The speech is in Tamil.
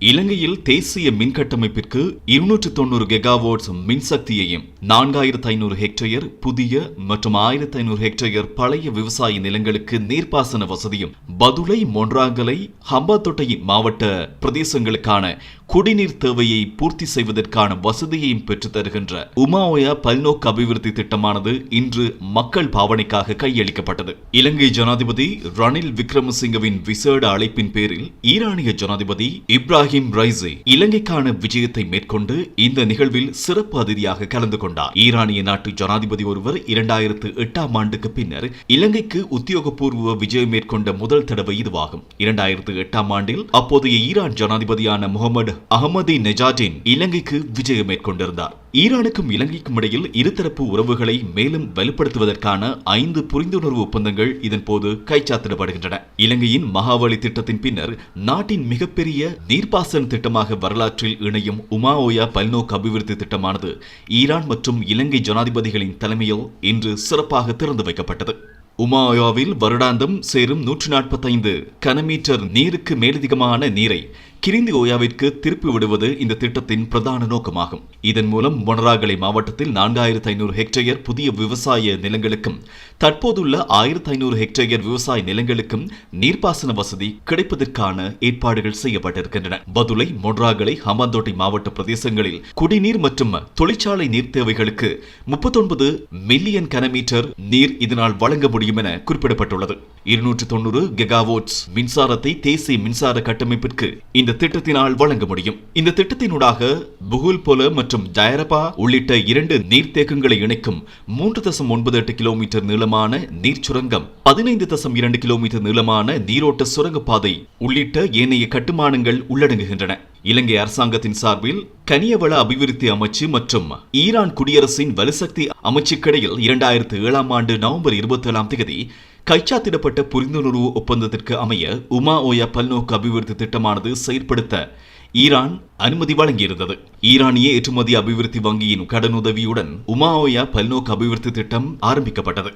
இலங்கையில் தேசிய மின் கட்டமைப்பிற்கு இருநூற்று தொண்ணூறு கெகாவோட்ஸ் மின்சக்தியையும் நான்காயிரத்து ஐநூறு ஹெக்டேயர் புதிய மற்றும் ஆயிரத்து ஐநூறு ஹெக்டேயர் பழைய விவசாய நிலங்களுக்கு நீர்ப்பாசன வசதியும் பதுளை மொன்றாங்கலை ஹம்பாத்தோட்டை மாவட்ட பிரதேசங்களுக்கான குடிநீர் தேவையை பூர்த்தி செய்வதற்கான வசதியையும் பெற்றுத் தருகின்ற உமாஓயா பல்நோக்கு அபிவிருத்தி திட்டமானது இன்று மக்கள் பாவனைக்காக கையளிக்கப்பட்டது. இலங்கை ஜனாதிபதி ரணில் விக்ரமசிங்கவின் விசேட அழைப்பின் பேரில் ஈரானிய ஜனாதிபதி இப்ராஹிம் ரைசி இலங்கைக்கான விஜயத்தை மேற்கொண்டு இந்த நிகழ்வில் சிறப்பு அதிதியாக கலந்து கொண்டார். ஈரானிய நாட்டு ஜனாதிபதி ஒருவர் இரண்டாயிரத்து எட்டாம் ஆண்டுக்கு பின்னர் இலங்கைக்கு உத்தியோகபூர்வ விஜயம் மேற்கொண்ட முதல் தடவை இதுவாகும். இரண்டாயிரத்து எட்டாம் ஆண்டில் அப்போதைய ஈரான் ஜனாதிபதியான முகமது அகமதி நெஜாட்டின் இலங்கைக்கு விஜயம் மேற்கொண்டிருந்தார். ஈரானுக்கும் இலங்கைக்கும் இடையில் இருதரப்பு உறவுகளை மேலும் வலுப்படுத்துவதற்கான ஐந்து புரிந்துணர்வு ஒப்பந்தங்கள் இதன்போது கைச்சாத்திடப்படுகின்றன. இலங்கையின் மகாவலி திட்டத்தின் பின்னர் நாட்டின் மிகப்பெரிய நீர்ப்பாசன திட்டமாக வரலாற்றில் இணையும் உமாஓயா பல்நோக்கு அபிவிருத்தி திட்டமானது ஈரான் மற்றும் இலங்கை ஜனாதிபதிகளின் தலைமையில் இன்று சிறப்பாக திறந்து வைக்கப்பட்டது. உமாயாவில் வருடாந்தம் சேரும் நூற்று நாற்பத்தைந்து கனமீட்டர் நீருக்கு மேலதிகமான நீரை கிரிந்தி ஓயாவிற்கு திருப்பி விடுவது இந்த திட்டத்தின் பிரதான நோக்கமாகும். இதன் மூலம் மொனராகலை மாவட்டத்தில் நான்காயிரத்து ஐநூறு ஹெக்டேயர் புதிய விவசாய நிலங்களுக்கும் தற்போதுள்ள ஆயிரத்து ஐநூறு ஹெக்டேயர் விவசாய நிலங்களுக்கும் நீர்ப்பாசன வசதி கிடைப்பதற்கான ஏற்பாடுகள் செய்யப்பட்டிருக்கின்றன. பதுளை மொன்றாகலை ஹமாந்தோட்டை மாவட்ட பிரதேசங்களில் குடிநீர் மற்றும் தொழிற்சாலை நீர் தேவைகளுக்கு முப்பத்தொன்பது மில்லியன் கனமீட்டர் நீர் இதனால் வழங்க முடியும் என குறிப்பிடப்பட்டுள்ளது. இருநூற்று தொண்ணூறு கெகாவோட்ஸ் மின்சாரத்தை தேசிய மின்சார கட்டமைப்பிற்கு இந்த திட்டத்தினால் வழங்க முடியும். இந்த திட்டத்தினூடாக புகுல் போல மற்றும் ஜயரபா உள்ளிட்ட இரண்டு நீர்த்தேக்கங்களை இணைக்கும் மூன்று தசம் ஒன்பது எட்டு கிலோமீட்டர் நீளமான நீர் சுரங்கம் பதினைந்து தசம் இரண்டு கிலோமீட்டர் நீளமான நீரோட்ட சுரங்கப்பாதை உள்ளிட்ட ஏனைய கட்டுமானங்கள் உள்ளடங்குகின்றன. இலங்கை அரசாங்கத்தின் சார்பில் கனியவள அபிவிருத்தி அமைச்சு மற்றும் ஈரான் குடியரசின் வலுசக்தி அமைச்சுக்கிடையில் இரண்டாயிரத்து ஏழாம் ஆண்டு நவம்பர் இருபத்தி ஏழாம் தேதி கைச்சாத்திடப்பட்ட புரிந்துணர்வு ஒப்பந்தத்திற்கு அமைய உமா ஓயா பல்நோக்கு அபிவிருத்தி திட்டமானது செயற்படுத்த ஈரான் அனுமதி வழங்கியிருந்தது. ஈரானிய ஏற்றுமதி அபிவிருத்தி வங்கியின் கடனுதவியுடன் உமா ஓயா பல்நோக்கு அபிவிருத்தி திட்டம் ஆரம்பிக்கப்பட்டது.